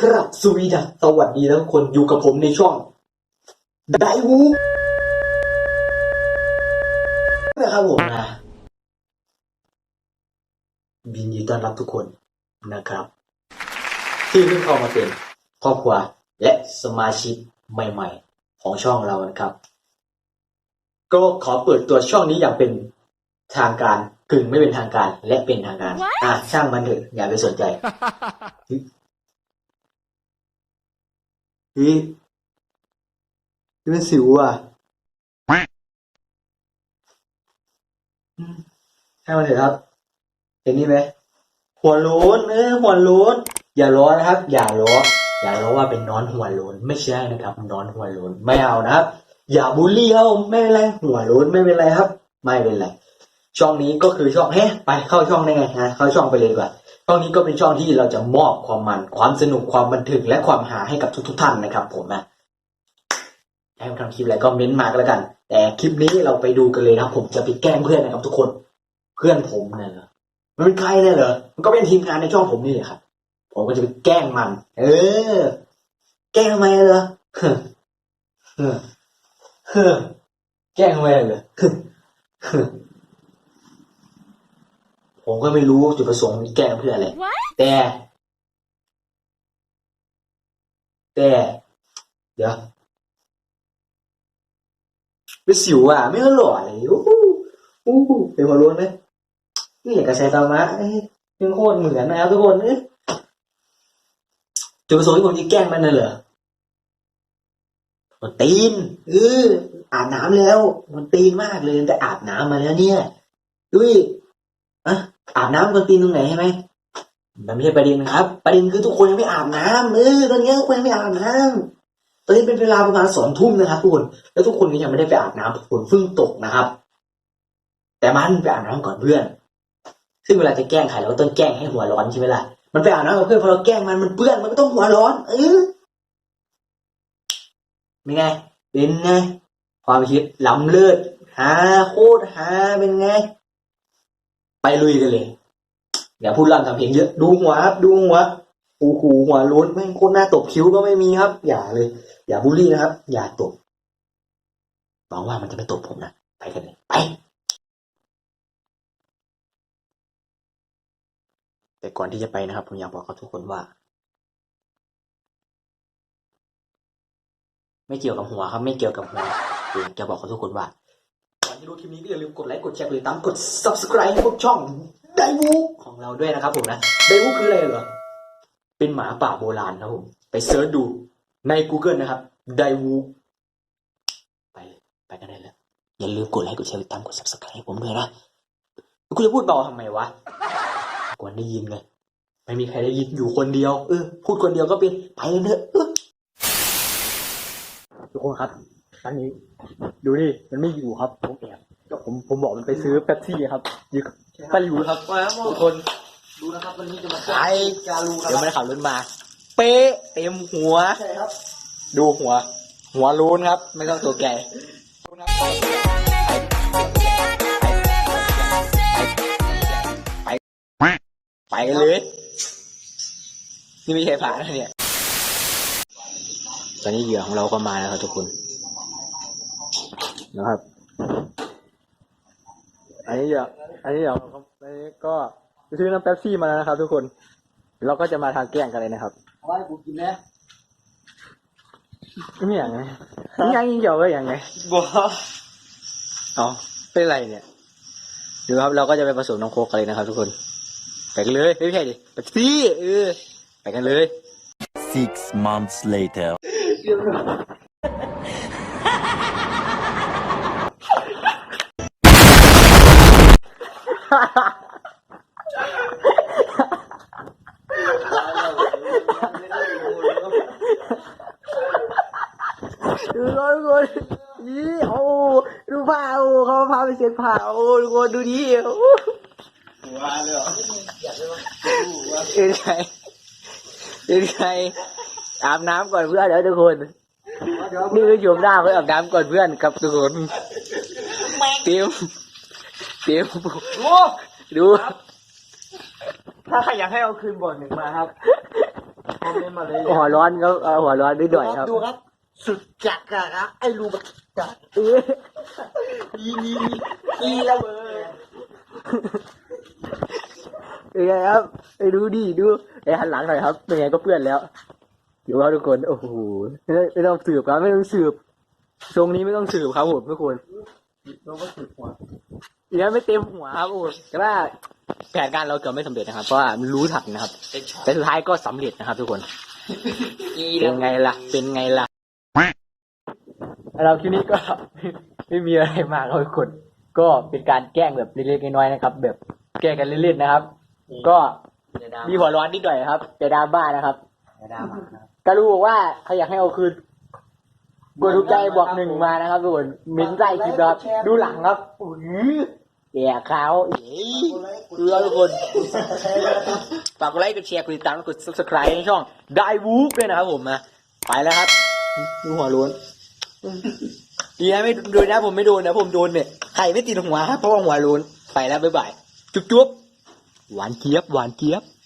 ครับสวีดัสสวัสดีทุกคนอยู่กับผมในช่องไดวูนะครับผมนะยินดีต้อนรับทุกคนนะครับ ที่เพิ่งเข้ามาเป็นครอบครัวและสมาชิกใหม่ ๆ ของช่องเรานะครับ ก็ขอเปิดตัวช่องนี้อย่างเป็นทางการกึ่งไม่เป็นทางการและเป็นทางการ อะช่างมันเถอะอย่าไปสนใจ เฮ้ยนี่มันสิวอะอืมให้มันเถอะครับ เห็นนี่ไหมหัวโล้นเออหัวโล้นอย่าล้อนะครับ อย่าล้ออย่าล้อว่าเป็นนอนหัวโล้นไม่ใช่นะครับนอนหัวโล้นไม่เอานะครับ อย่าบูลลี่เขาไม่เป็นไรหัวโล้นไม่เป็นไรครับ ไม่เป็นไรช่องนี้ก็คือช่องเฮ้ไปเข้าช่องได้ไงฮะเข้าช่องไปเลยดีกว่า ช่องนี้ก็เป็นช่องที่เราจะมอบความมัน ความสนุกความบันเทิงและความหาให้กับทุก ๆ ท่านนะครับ ผมนะให้ผมทำคลิปอะไรก็เม้นต์มาก็แล้วกัน แต่คลิปนี้เราไปดูกันเลยนะครับผมจะไปแกล้งเพื่อนนะครับ ทุกคน เพื่อนผมเนี่ยเหรอมันเป็นใครเนี่ยเหรอ มันก็เป็นทีมงานในช่องผมนี่แหละครับ ผมก็จะไปแกล้งมัน เออ แกล้งทำไมเหรอเฮ้อเฮ้อเฮ้อแกล้งทำไมเหรอเฮ้อเฮ้อ ผมก็ไม่รู้จุดประสงค์แกล้งเพื่ออะไร แต่ แต่ เดี๋ยวเป็นสิวอะ ไม่อร่อยอู้หูอู้หูเป็นหัวโล้นไหมนี่อยากกระชายตามะเอ้ยยังโคตรเหมือนนะครับทุกคนเอ้ยจุดประสงค์ที่ผมจะแกล้งมันน่ะเหรอมันตีนเอออาบน้ำแล้ว มันตีนมากเลยแต่อาบน้ำมาแล้วเนี่ยดูดิอะ อาบน้ำกันตีนตรงไหนใช่ไหมมันไม่ใช่ประเด็นครับ ประเด็นคือทุกคนยังไม่อาบน้ำเออตอนนี้ทุกคนยังไม่อาบน้ำตอนนี้เป็นเวลาประมาณสองทุ่มนะครับทุกคน แล้วทุกคนก็ยังไม่ได้ไปอาบน้ำฝนเพิ่งตกนะครับ แต่มันไปอาบน้ำก่อนเพื่อน ซึ่งเวลาจะแกล้งใครเราก็ต้องแกล้งให้หัวร้อนใช่ไหมล่ะ มันไปอาบน้ำกับเพื่อนพอเราแกล้งมันมันเปื้อนมันก็ต้องหัวร้อน เออเป็นไง เป็นไง ความคิดล้ำเลิศหาโคตรหาเป็นไง ไปลุยกันเลยอย่าพูดล่ำทำเพลงเยอะดูหัวครับดูหัวหูหูหัวล้นแม่โคตรหน้าตบคิ้วก็ไม่มีครับ อย่าเลย อย่าบูลลี่นะครับ อย่าตบหวังว่ามันจะไม่ตบผมนะไปกันเลยไป แต่ก่อนที่จะไปนะครับ ผมอยากบอกกับทุกคนว่า ไม่เกี่ยวกับหัวครับ ไม่เกี่ยวกับหัวอยากจะบอกกับทุกคนว่า ที่ดูคลิปนี้ก็อย่าลืมกดไลค์กดแชร์กดติดตามกด subscribe ให้พวกช่องไดวูของเราด้วยนะครับผมนะไดวูคืออะไรเหรอเป็นหมาป่าโบราณครับผมไปเซิร์ชดูใน Google นะครับไดวูไปไปกันได้แล้วอย่าลืมกดไลค์กดแชร์กดติดตามกด subscribe ให้ผมด้วยนะกูจะพูดเบาทำไมวะกวนได้ยินไงไม่มีใครได้ยินอยู่คนเดียวเออพูดคนเดียวก็เป็นไปเถอะเออทุกคนครับ ตอนนี้ ดูดิมันไม่อยู่ครับผมแอบผมผมบอกมันไปซื้อเป๊ปซี่ครับอยู่กับไปอยู่ครับทุกคนดูนะครับวันนี้จะมาขายการูคเดี๋ยวรับไม่ได้ขับรถมา เป๊ะเต็มหัวใช่ครับ ดูหัว หัวรูนครับ ไม่ต้องตัวแก่ไปไปกันเลย นี่ไม่ใช่ผ่านนะเนี่ย ตอนนี้เหยื่อของเราก็มาแล้วครับทุกคน นะครับ อันนี้เหยื่ออันนี้เหยื่อครับอันนี้ก็ไปซื้อน้ำเป๊ปซี่มาแล้วนะครับ ทุกคน เราก็จะมาทางแกล้งกันเลยนะครับเอาไว้กูกินแล้วนี่อย่างไงนี่ยังยิงเกี่ยวก็อย่างไงบัวเอาเป็นไรเนี่ยดูครับเราก็จะไปผสมน้ำโคกกันเลยนะครับ ทุกคนไปกันเลยไม่ใช่ดิไปสิเออไปกันเลย Six months later. ดูทุกคนทุกคนยี่โอ้ดูผ้าโอ้เขาพาไปเช็ดผ้าโอ้ทุกคนดูดิโอ้บัวเลยเหรอเป็นไงเป็นไงอาบน้ำก่อนเพื่อนเดี๋ยวทุกคนนี่คือโยมหน้าเพื่ออาบน้ำก่อนเพื่อนครับทุกคนเตรียม เตรียมโอ้ดูถ้าใครอยากให้เอาคืนบ่อนหนึ่งมาครับคอมเมนต์มาเลยหัวร้อนก็เอาหัวร้อนด้วยๆครับดูครับ สุดจัดอะครับไอ้รูมันจัดเอ๊ะอีนี่อีระเบิดเป็นไงครับไปดูดิดูไอ้หันหลังหน่อยครับเป็นไงก็เปื้อนแล้วอยู่ว่าทุกคนโอ้โหไม่ต้องไม่ต้องสืบครับไม่ต้องสืบทรงนี้ไม่ต้องสืบครับผมทุกคนเราก็สุดหัว อีนั้นไม่เต็มหัวครับโอ้แต่ว่าแผนการเราเกือบไม่สำเร็จนะครับ เพราะว่ามันรู้ทันนะครับ แต่สุดท้ายก็สำเร็จนะครับ ทุกคนอีเป็นไงล่ะ เป็นไงล่ะเราคลิปนี้ก็ไม่มีอะไรมากครับทุกคนก็เป็นการแกล้งแบบเล็กๆน้อยๆนะครับ แบบแกล้งกันเล่นๆนะครับ ก็มีหัวร้อนนิดหน่อยครับแต่ดราม่านะครับอย่าด่ามานะการู้บอกว่าเขาอยากให้เอาคืนกดถูกใจบอกหนึ่งมานะครับทุกคนเม้นใต้คลิปนะครับ ดูหลังครับอุ้ย แย่ขาวเอ้ยดูแล้วทุกคนฝากกดไลค์กดแชร์กดติดตามและกด subscribe ในช่องได้วูฟด้วยนะครับผมนะไปแล้วครับดูหัวโล้นดีนะไม่โดนนะผมไม่โดนนะผมโดนเนี่ยไข่ไม่ติดหัวครับเพราะว่าหัวโล้นไปแล้วบ๊ายบายจุ๊บจุ๊บหวานเจี๊ยบหวานเจี๊ยบ Thank